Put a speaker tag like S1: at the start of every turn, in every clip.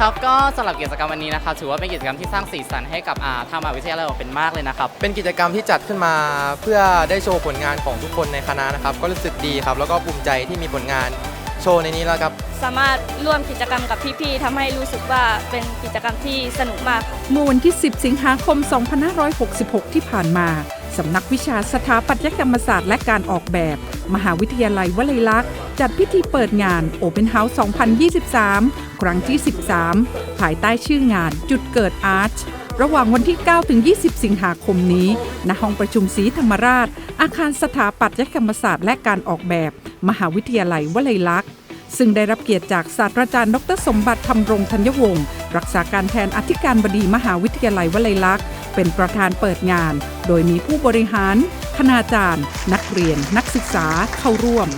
S1: ครับก็สำหรับกิจกรรมวันนี้นะครับถือว่าเป็นกิจกรรมที่สร้างสีสันให้กับอ่าทางมหาวิทยาลัยเราเป็นมากเลยนะครับ
S2: เป็นกิจกรรมที่จัดขึ้นมาเพื่อได้โชว์ผลงานของทุกคนในคณะนะครับ ก็รู้สึกดีครับ แล้วก็ภูมิใจที่มีผลงานโชว์ในนี้แล้วครับ
S3: สามารถร่วมกิจกรรมกับพี่ๆทำให้รู้สึกว่าเป็นกิจกรรมที่สนุกมาก
S4: เมื่อวันที่ 10 สิงหาคม 2566 ที่ผ่านมา สำนักวิชาสถาปัตยกรรมศาสตร์และการออกแบบ มหาวิทยาลัยวลัยลักษณ์ จัดพิธีเปิดงาน Open House 2023 ครั้งที่ 13 ภายใต้ชื่องานจุดเกิดอาร์ชระหว่างวันที่ 9 ถึง 20 สิงหาคมนี้ณห้องประชุมศรีธรรมราช อาคารสถาปัตยกรรมศาสตร์และการออกแบบ มหาวิทยาลัยวลัยลักษณ์ ซึ่งได้รับเกียรติจากศาสตราจารย์ดรสมบัติธรรมรงธัญวงศ์รักษาการแทนอธิการบดีมหาวิทยาลัยวลัยลักษณ์เป็นประธานเปิดงาน โดยมีผู้บริหาร คณาจารย์ นักเรียน นักศึกษาเข้าร่วม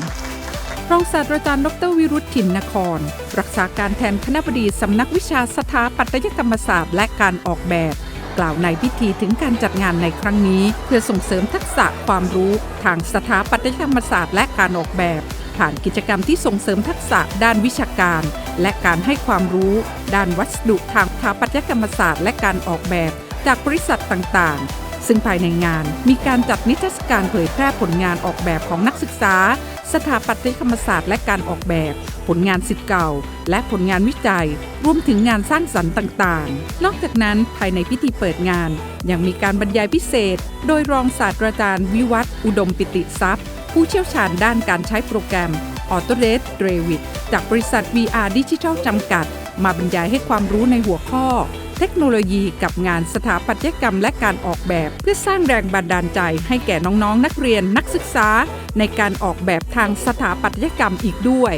S4: รองศาสตราจารย์ดรวิรุธถิ่นนคร รักษาการแทนคณบดีสำนักวิชาสถาปัตยกรรมศาสตร์และการออกแบบ กล่าวในพิธีถึงการจัดงานในครั้งนี้ เพื่อส่งเสริมทักษะความรู้ ทางสถาปัตยกรรมศาสตร์และการออกแบบ ผ่านกิจกรรมที่ส่งเสริมทักษะด้านวิชาการ และการให้ความรู้ ด้านวัสดุทางสถาปัตยกรรมศาสตร์และการออกแบบ จากบริษัทต่างๆซึ่งภายในงานมีการจัดนิทรรศการเผยแพร่ผลงานออกแบบของนักศึกษา สถาปัตยกรรมศาสตร์และการออกแบบ ผลงานสิทธิ์เก่า และผลงานวิจัย รวมถึงงานสร้างสรรค์ต่างๆ นอกจากนั้นภายในพิธีเปิดงาน ยังมีการบรรยายพิเศษ โดยรองศาสตราจารย์วิวัฒน์อุดมปิติทรัพย์ ผู้เชี่ยวชาญด้านการใช้โปรแกรม Autodesk Revit จากบริษัท VR Digital จำกัด มาบรรยายให้ความรู้ในหัวข้อ เทคโนโลยีกับงานสถาปัตยกรรมและการออกแบบ เพื่อสร้างแรงบันดาลใจให้แก่น้องๆนักเรียนนักศึกษา ในการออกแบบทางสถาปัตยกรรมอีกด้วย